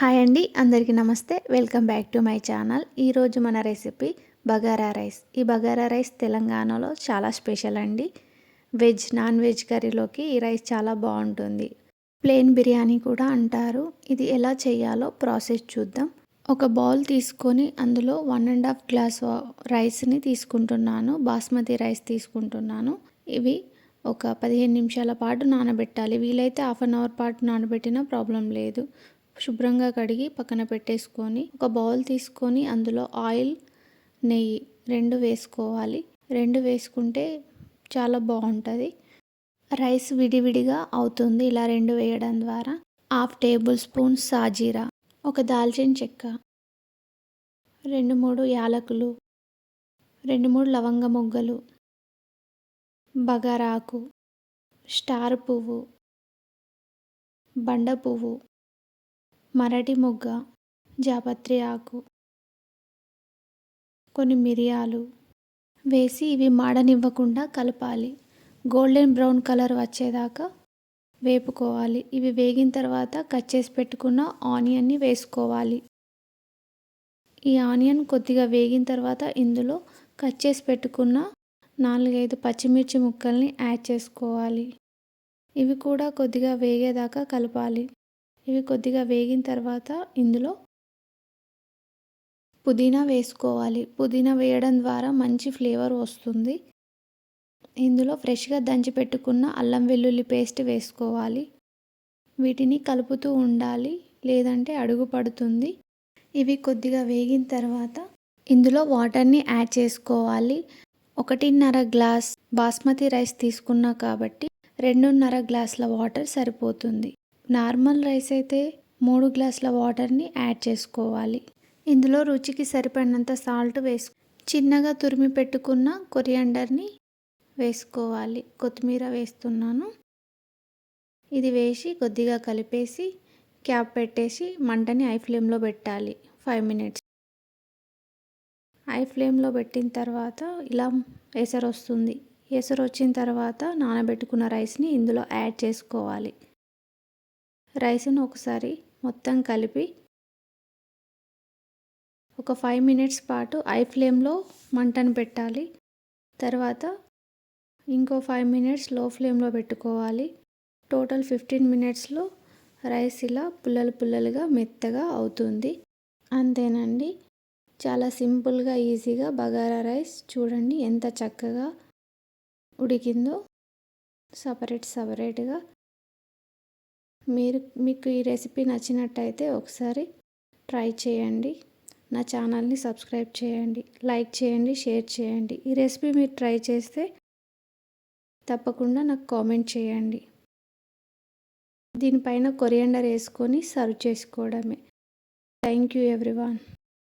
Hi అండి అందరికీ నమస్తే. Welcome back to my channel. ఈరోజు మన రెసిపీ బగారా రైస్. ఈ బగారా రైస్ తెలంగాణలో చాలా స్పెషల్ అండి. వెజ్ నాన్ వెజ్ కర్రీలోకి ఈ రైస్ చాలా బాగుంటుంది. ప్లెయిన్ బిర్యానీ కూడా అంటారు. ఇది ఎలా చేయాలో ప్రాసెస్ చూద్దాం. ఒక బౌల్ తీసుకొని అందులో వన్ అండ్ హాఫ్ గ్లాస్ రైస్ని తీసుకుంటున్నాను. బాస్మతి రైస్ తీసుకుంటున్నాను. ఇవి ఒక పదిహేను నిమిషాల పాటు నానబెట్టాలి. వీలైతే హాఫ్ అన్ అవర్ పాటు నానబెట్టినా ప్రాబ్లం లేదు. శుభ్రంగా కడిగి పక్కన పెట్టేసుకొని ఒక బౌల్ తీసుకొని అందులో ఆయిల్ నెయ్యి రెండు వేసుకోవాలి. రెండు వేసుకుంటే చాలా బాగుంటుంది. రైస్ విడివిడిగా అవుతుంది ఇలా రెండు వేయడం ద్వారా. హాఫ్ టేబుల్ స్పూన్ సాజీరా ఒక దాల్చిన చెక్క రెండు మూడు యాలకులు రెండు మూడు లవంగ మొగ్గలు బగారాకు స్టార్ పువ్వు బండ పువ్వు మరటి మొగ్గ జాపత్రి ఆకు కొన్ని మిరియాలు. వేసి ఇవి మాడనివ్వకుండా కలపాలి. గోల్డెన్ బ్రౌన్ కలర్ వచ్చేదాకా వేపుకోవాలి. ఇవి వేగిన తర్వాత కట్ చేసి పెట్టుకున్న ఆనియన్ని వేసుకోవాలి. ఈ ఆనియన్ కొద్దిగా వేగిన తర్వాత ఇందులో కట్ చేసి పెట్టుకున్న నాలుగైదు పచ్చిమిర్చి ముక్కల్ని యాడ్ చేసుకోవాలి. ఇవి కూడా కొద్దిగా వేగేదాకా కలపాలి. ఇవి కొద్దిగా వేగిన తర్వాత ఇందులో పుదీనా వేసుకోవాలి. పుదీనా వేయడం ద్వారా మంచి ఫ్లేవర్ వస్తుంది. ఇందులో ఫ్రెష్గా దంచి పెట్టుకున్న అల్లం వెల్లుల్లి పేస్ట్ వేసుకోవాలి. వీటిని కలుపుతూ ఉండాలి. లేదంటే అడుగు పడుతుంది. ఇవి కొద్దిగా వేగిన తర్వాత ఇందులో వాటర్ని యాడ్ చేసుకోవాలి. ఒకటిన్నర గ్లాస్ బాస్మతి రైస్ తీసుకున్నా కాబట్టి రెండున్నర గ్లాసుల వాటర్ సరిపోతుంది. నార్మల్ రైస్ అయితే మూడు గ్లాసుల వాటర్ని యాడ్ చేసుకోవాలి. ఇందులో రుచికి సరిపడినంత సాల్ట్ వేసు చిన్నగా తురిమి పెట్టుకున్న కొరియాండర్ని వేసుకోవాలి. కొత్తిమీర వేస్తున్నాను. ఇది వేసి కొద్దిగా కలిపేసి క్యాప్ పెట్టేసి మంటని ఐ ఫ్లేమ్లో పెట్టాలి. ఫైవ్ మినిట్స్ ఐ ఫ్లేమ్లో పెట్టిన తర్వాత ఇలా ఎసరు వస్తుంది ఎసరు వచ్చిన తర్వాత నానబెట్టుకున్న రైస్ని ఇందులో యాడ్ చేసుకోవాలి. రైస్ను ఒకసారి మొత్తం కలిపి ఒక ఫైవ్ మినిట్స్ పాటు ఐ ఫ్లేమ్లో మంటను పెట్టాలి. తర్వాత ఇంకో ఫైవ్ మినిట్స్లో ఫ్లేమ్లో పెట్టుకోవాలి. టోటల్ ఫిఫ్టీన్ మినిట్స్లో రైస్ ఇలా పుల్లలు పుల్లలుగా మెత్తగా అవుతుంది. అంతేనండి. చాలా సింపుల్గా ఈజీగా బగారా రైస్ చూడండి ఎంత చక్కగా ఉడికిందో. సపరేట్ సపరేట్గా మీరు మీకు ఈ రెసిపీ నచ్చినట్టయితే ఒకసారి ట్రై చేయండి. నా ఛానల్ని సబ్స్క్రైబ్ చేయండి. లైక్ చేయండి షేర్ చేయండి. ఈ రెసిపీ మీరు ట్రై చేస్తే తప్పకుండా నాకు కామెంట్ చేయండి. దీనిపైన కొరియండర్ వేసుకొని సర్వ్ చేసుకోవడమే. Thank you everyone.